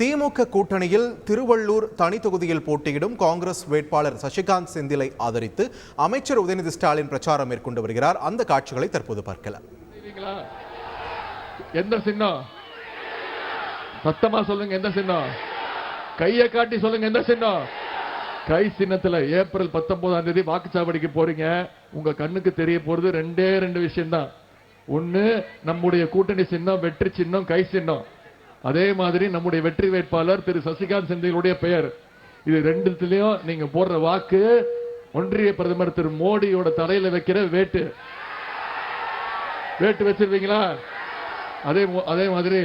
திமுக கூட்டணியில் திருவள்ளூர் தனி தொகுதியில் போட்டியிடும் காங்கிரஸ் வேட்பாளர் சசிகாந்த் செந்திலை ஆதரித்து அமைச்சர் உதயநிதி ஸ்டாலின் பிரச்சாரம் மேற்கொண்டு வருகிறார். அந்த காட்சிகளை தற்போது பார்க்கலாம். எந்த சின்னம்? சத்தமா சொல்லுங்க எந்த சின்னம்? கையை காட்டி சொல்லுங்க எந்த சின்னம்? கை சின்னத்துல ஏப்ரல் பத்தொன்பதாம் தேதி வாக்குச்சாவடிக்கு போறீங்க. உங்க கண்ணுக்கு தெரிய போறது ரெண்டே ரெண்டு விஷயம் தான் ஒண்ணு நம்முடைய கூட்டணி சின்னம் வெற்றி சின்னம் கை சின்னம். அதே மாதிரி நம்முடைய வெற்றி வேட்பாளர் திரு சசிகாந்த் செந்திலுடைய பெயர். இது ரெண்டுத்திலையும் நீங்க போடுற வாக்கு ஒன்றிய பிரதமர் திரு மோடியோட தலையில வைக்கிற வேட்டு. வேட்டு வச்சிருவீங்களா? அதே அதே மாதிரி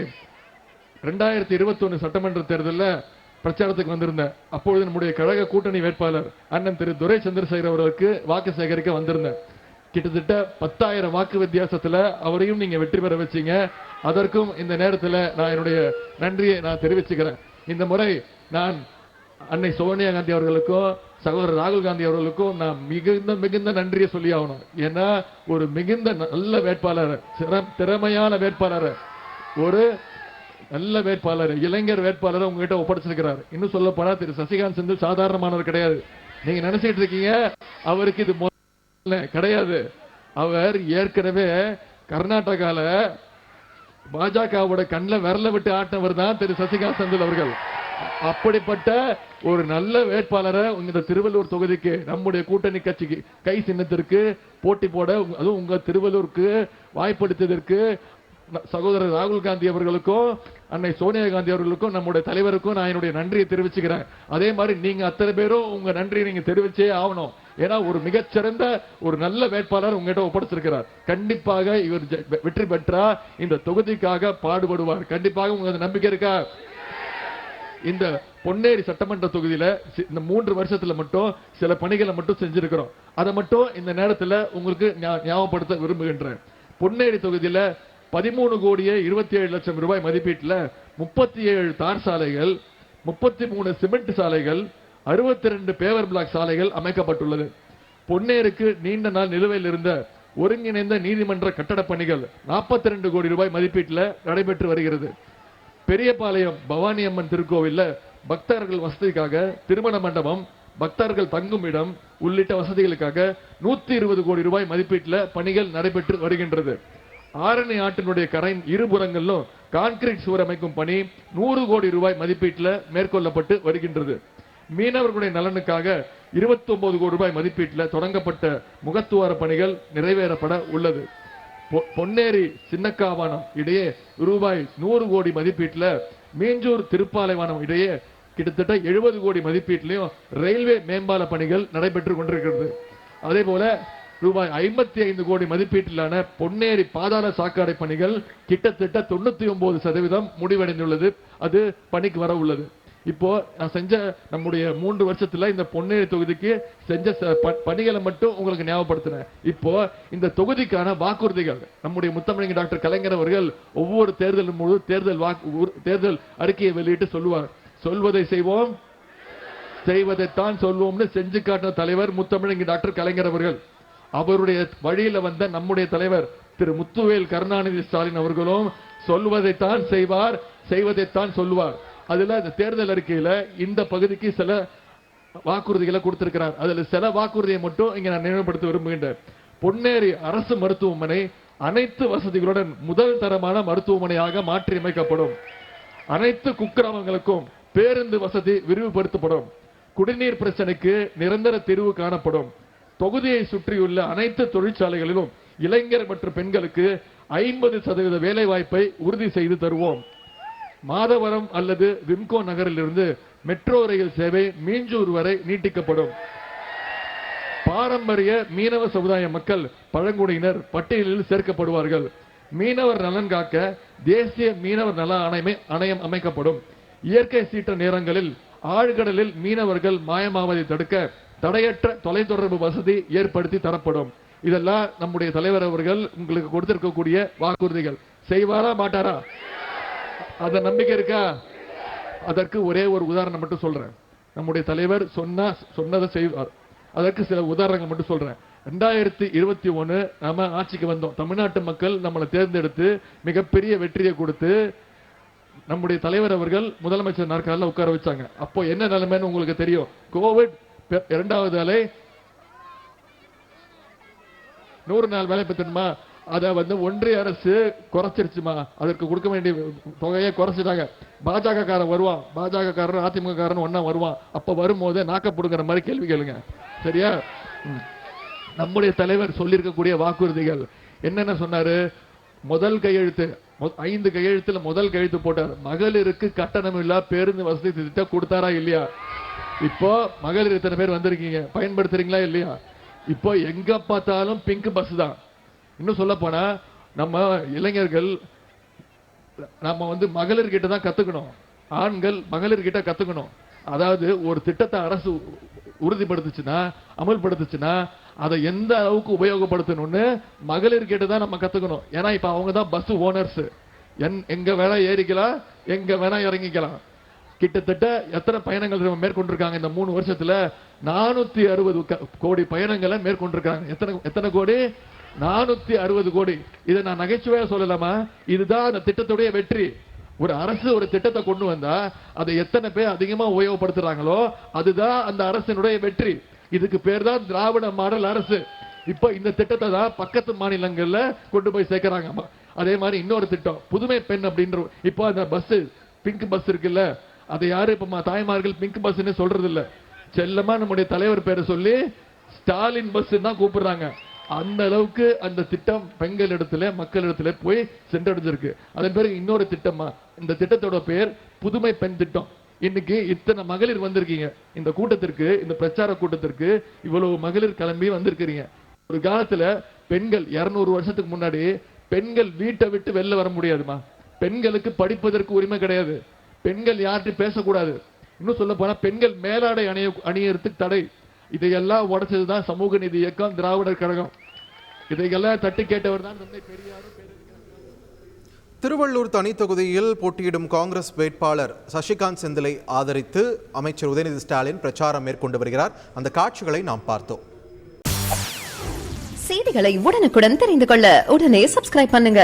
ரெண்டாயிரத்தி இருபத்தி சட்டமன்ற தேர்தலில் பிரச்சாரத்துக்கு வந்திருந்தேன். அப்பொழுது நம்முடைய கழக கூட்டணி வேட்பாளர் அண்ணன் திரு துரை சந்திரசேகர் அவர்களுக்கு வாக்கு சேகரிக்க வந்திருந்தேன். கிட்டத்தட்ட பத்தாயிரம் வாக்கு வித்தியாசத்துல அவரையும் நீங்க வெற்றி பெற வச்சீங்க. அதற்கும் இந்த நேரத்துல நான் என்னுடைய நன்றியை நான் தெரிவிச்சுக்கிறேன். இந்த முறை நான் அன்னை சோனியா காந்தி அவர்களுக்கும் சகோதரர் ராகுல் காந்தி அவர்களுக்கும் நான் மிகுந்த மிகுந்த நன்றியை சொல்லி ஆகணும். ஏன்னா ஒரு மிகுந்த நல்ல வேட்பாளர் சிற- திறமையான வேட்பாளர் ஒரு நல்ல வேட்பாளர் இளைஞர் வேட்பாளர் உங்ககிட்ட ஒப்படைச்சிருக்கிறார். இன்னும் சொல்ல போனா திரு சசிகாந்த் செந்தில் சாதாரணமானவர் கிடையாது. நீங்க நினைச்சிட்டு இருக்கீங்க அவருக்கு இது கிடையாது. அவர் ஏற்கனவே கர்நாடகால பாஜகவோட கண்ணில் விரல விட்டு ஆட்டவர் தான் திரு சசிகாந்த் செந்தில் அவர்கள். அப்படிப்பட்ட ஒரு நல்ல வேட்பாளரை இந்த திருவள்ளூர் தொகுதிக்கு நம்முடைய கூட்டணி கட்சிக்கு கை சின்னத்திற்கு போட்டி போட அதுவும் உங்க திருவள்ளூருக்கு வாய்ப்படுத்தியதற்கு சகோதரர் ராகுல் காந்தி அவர்களுக்கும் அன்னை சோனியா காந்தி அவர்களுக்கும் நம்முடைய தலைவருக்கும் நான் என்னுடைய நன்றியை தெரிவிச்சுக்கிறேன். அதே மாதிரி நீங்க அத்தனை பேரும் உங்க நன்றியை நீங்க தெரிவிச்சே ஆகணும். ஏன்னா ஒரு மிகச்சிறந்த ஒரு நல்ல வேட்பாளர் உங்ககிட்ட ஒப்படைச்சிருக்கிறார். கண்டிப்பாக இவர் வெற்றி பெற்றா இந்த தொகுதிக்காக பாடுபடுவார். கண்டிப்பாக உங்களுக்கு நம்பிக்கை இருக்கா? இந்த பொன்னேரி சட்டமன்ற தொகுதியில சி- இந்த மூன்று வருஷத்துல மட்டும் சில பணிகளை மட்டும் செஞ்சிருக்கிறோம். அதை மட்டும் இந்த நேரத்துல உங்களுக்கு ஞா- ஞாபகப்படுத்த விரும்புகின்றேன். பொன்னேரி தொகுதியில பதிமூணு கோடியே இருபத்தி ஏழு லட்சம் ரூபாய் மதிப்பீட்டில் முப்பத்தி ஏழு தார் சாலைகள் முப்பத்தி மூணு சிமெண்ட் சாலைகள் அறுபத்தி ரெண்டு பேவர் பிளாக் சாலைகள் அமைக்கப்பட்டுள்ளது. பொன்னேருக்கு நீண்ட நாள் நிலுவையில் இருந்த ஒருங்கிணைந்த நீதிமன்ற கட்டட பணிகள் 42 ரெண்டு கோடி ரூபாய் மதிப்பீட்டில் நடைபெற்று வருகிறது. பெரியபாளையம் பவானி அம்மன் திருக்கோவில்ல பக்தர்கள் வசதிக்காக திருமண மண்டபம் பக்தர்கள் தங்கும் இடம் உள்ளிட்ட வசதிகளுக்காக நூத்தி இருபது கோடி ரூபாய் மதிப்பீட்டில் பணிகள் நடைபெற்று வருகின்றது. ஆரணி ஆற்றினுடைய கரை இருபுறங்களிலும் கான்கிரீட் சுவர் அமைக்கும் பணி நூறு கோடி ரூபாய் மதிப்பீட்டில் மேற்கொள்ளப்பட்டு வருகின்றது. மீனவர்களுடைய நலனுக்காக 29 கோடி ரூபாய் மதிப்பீட்டில் தொடங்கப்பட்ட முகத்துவார பணிகள் நிறைவேறப்பட உள்ளது. பொ- பொன்னேரி சின்னக்காவானம் இடையே ரூபாய் நூறு கோடி மதிப்பீட்டில் மீஞ்சூர் திருப்பாலைவானம் இடையே கிட்டத்தட்ட எழுபது கோடி மதிப்பீட்டிலையும் ரயில்வே மேம்பால பணிகள் நடைபெற்று கொண்டிருக்கிறது. அதே போல ரூபாய் ஐம்பத்தி ஐந்து கோடி மதிப்பீட்டிலான பொன்னேரி பாதாள சாக்கடை பணிகள் கிட்டத்தட்ட தொண்ணூத்தி ஒன்பது சதவீதம் முடிவடைந்துள்ளது. அது பணிக்கு வர உள்ளது. இப்போ நான் செஞ்ச நம்முடைய மூன்று வருஷத்துல இந்த பொன்னேரி தொகுதிக்கு செஞ்ச ப- பணிகளை மட்டும் உங்களுக்கு ஞாபகப்படுத்தினேன் இப்போ இந்த தொகுதிக்கான வாக்குறுதிகள் நம்முடைய முத்தமிழங்க டாக்டர் கலைஞர் அவர்கள் ஒவ்வொரு தேர்தலும் முழு தேர்தல் வாக்கு தேர்தல் அறிக்கையை வெளியிட்டு சொல்லுவார். சொல்வதை செய்வோம் செய்வதைத்தான் சொல்வோம்னு செஞ்சு காட்டின தலைவர் முத்தமிழங்க டாக்டர் கலைஞர் அவர்கள். அவருடைய வழியில வந்த நம்முடைய தலைவர் திரு முத்துவேல் கருணாநிதி ஸ்டாலின் அவர்களும் சொல்வதைத்தான் செய்வார் செய்வதைத்தான் சொல்லுவார். அதுல இந்த தேர்தல் அறிக்கையில இந்த பகுதிக்கு சில வாக்குறுதிகளை கொடுத்திருக்கிறார். அதுல சில வாக்குறுதியை மட்டும் இங்க நான் நினைவுபடுத்த விரும்புகின்றேன். பொன்னேரி அரசு மருத்துவமனை அனைத்து வசதிகளுடன் முதல் தரமான மருத்துவமனையாக மாற்றியமைக்கப்படும். அனைத்து குக்கிராமங்களுக்கும் பேருந்து வசதி விரிவுபடுத்தப்படும். குடிநீர் பிரச்சனைக்கு நிரந்தர தீர்வு காணப்படும். தொகுதியை சுற்றியுள்ள அனைத்து தொழிற்சாலைகளிலும் இளைஞர் மற்றும் பெண்களுக்கு ஐம்பது சதவீத வேலை வாய்ப்பை உறுதி செய்து தருவோம். மாதவரம் அல்லது விம்கோ நகரிலிருந்து மெட்ரோ ரயில் சேவை மீஞ்சூர் வரை நீட்டிக்கப்படும். பாரம்பரிய மீனவ சமுதாய மக்கள் பழங்குடியினர் பட்டியலில் சேர்க்கப்படுவார்கள். மீனவர் நலன் காக்க தேசிய மீனவர் நல ஆணையமே ஆணையம் அமைக்கப்படும். இயற்கை சீற்ற நேரங்களில் ஆழ்கடலில் மீனவர்கள் மாயமாவதை தடுக்க தடையற்ற தொலைத்தொடர்பு வசதி ஏற்படுத்தி தரப்படும். இதெல்லாம் நம்முடைய தலைவர் அவர்கள் உங்களுக்கு கொடுத்திருக்கக்கூடிய வாக்குறுதிகள். செய்வாரா மாட்டாரா? அத நம்பிக்கை இருக்கா? அதற்கு ஒரே ஒரு உதாரணம் மட்டும் சொல்றேன். நம்முடைய தலைவர் சொன்னா சொன்னதை செய்வார். அதற்கு சில உதாரணங்கள் மட்டும் சொல்றேன். ரெண்டாயிரத்தி இருபத்தி ஒண்ணு நாம ஆட்சிக்கு வந்தோம். தமிழ்நாட்டு மக்கள் நம்மளை தேர்ந்தெடுத்து மிகப்பெரிய வெற்றியை கொடுத்து நம்முடைய தலைவர் அவர்கள் முதலமைச்சர் நாற்காலில் உட்கார வச்சாங்க. அப்போ என்ன நிலைமைன்னு உங்களுக்கு தெரியும்? கோவிட் இரண்டாவது அலை நூறு நாள் வேலை பெற்றணுமா? அதை வந்து ஒன்றிய அரசு குறைச்சிருச்சுமா? அதற்கு கொடுக்க வேண்டிய தொகையை குறைச்சிட்டாங்க. பாஜக காரன் வருவான். பாஜக காரன் அதிமுக காரன் ஒன்னா வருவான். அப்ப வரும்போது நாக்கப்படுங்கிற மாதிரி கேள்வி கேளுங்க. சரியா? நம்முடைய தலைவர் சொல்லியிருக்கக்கூடிய வாக்குறுதிகள். என்னென்ன சொன்னாரு? முதல் கையெழுத்து ஐந்து கையெழுத்துல முதல் கையெழுத்து போட்டார். மகளிருக்கு கட்டணம் இல்லா பேருந்து வசதி திட்டம் கொடுத்தாரா இல்லையா? இப்போ மகளிர் இத்தனை பேர் வந்திருக்கீங்க? பயன்படுத்துறீங்களா இல்லையா? இப்போ எங்க பார்த்தாலும் பிங்க் பஸ் தான். இன்னும் சொல்ல போனா நம்ம இளைஞர்கள் நம்ம வந்து மகளிர்கிட்ட தான் கத்துக்கணும். ஆண்கள் மகளிர்கிட்ட கத்துக்கணும். அதாவது ஒரு திட்டத்தை அரசு உறுதிப்படுத்துச்சுன்னா அமல்படுத்துச்சுன்னா அதை எந்த அளவுக்கு உபயோகப்படுத்தணும்னு மகளிர்கிட்ட தான் நம்ம கத்துக்கணும். ஏன்னா இப்ப அவங்க தான் பஸ் ஓனர்ஸ் என் எங்க வேணா ஏறிக்கலாம் எங்க வேணா இறங்கிக்கலாம். கிட்டத்தட்ட எத்தனை பயணங்கள் நம்ம மேற்கொண்டிருக்காங்க? இந்த மூணு வருஷத்துல நானூத்தி அறுபது கோடி பயணங்களை மேற்கொண்டிருக்காங்க. எத்தனை எத்தனை கோடி? நானூத்தி அறுபது கோடி. இதை நான் நகைச்சுவையா சொல்லலாமா? இதுதான் அந்த திட்டத்துடைய வெற்றி. ஒரு அரசு ஒரு திட்டத்தை கொண்டு வந்தா அதை எத்தனை பேர் அதிகமா உபயோகப்படுத்துறாங்களோ அதுதான் அந்த அரசினுடைய வெற்றி. இதுக்கு பேர் தான் திராவிட மாடல் அரசு. இப்ப இந்த திட்டத்தை தான் பக்கத்து மாநிலங்கள்ல கொண்டு போய் சேர்க்கிறாங்க. அதே மாதிரி இன்னொரு திட்டம் புதுமை பெண் அப்படின்ற இப்போ அந்த பஸ் பிங்க் பஸ் இருக்குல்ல அதை யாரு இப்ப தாய்மார்கள் பிங்க் பஸ்ன்னு சொல்றது இல்ல செல்லமா நம்முடைய தலைவர் பேரை சொல்லி ஸ்டாலின் பஸ் தான் கூப்பிடுறாங்க. அந்த அளவுக்கு அந்த திட்டம் பெண்கள் இடத்துல மக்கள் இடத்துல போய் சென்றடைஞ்சிருக்கு. அதன் பிறகு இன்னொரு திட்டமா இந்த திட்டத்தோட பேர் புதுமை பெண் திட்டம். இன்னைக்கு இத்தனை மகளிர் வந்திருக்கீங்க. இந்த கூட்டத்திற்கு இந்த பிரச்சார கூட்டத்திற்கு இவ்வளவு மகளிர் கிளம்பி வந்திருக்கிறீங்க. ஒரு காலத்துல பெண்கள் 200 வருஷத்துக்கு முன்னாடி பெண்கள் வீட்டை விட்டு வெளில வர முடியாதுமா. பெண்களுக்கு படிப்பதற்கு உரிமை கிடையாது. பெண்கள் யார்கிட்டயும் பேசக்கூடாது. இன்னும் சொல்ல போனா பெண்கள் மேலாடை அணிய அணியறதுக்கு தடை. இதையெல்லாம் உடைச்சதுதான் சமூக நீதி இயக்கம் திராவிடர் கழகம். இதையெல்லாம் தட்டி கேட்டவர் தான் தந்தை பெரியாரும் பேரறிஞர். திருவள்ளூர் தனி தொகுதியில் போட்டியிடும் காங்கிரஸ் வேட்பாளர் சசிகாந்த் செந்திலை ஆதரித்து அமைச்சர் உதயநிதி ஸ்டாலின் பிரச்சாரம் மேற்கொண்டு வருகிறார். அந்த காட்சிகளை நாம் பார்த்தோம். செய்திகளை உடனுக்குடன் தெரிந்து கொள்ள உடனே சப்ஸ்கிரைப் பண்ணுங்க.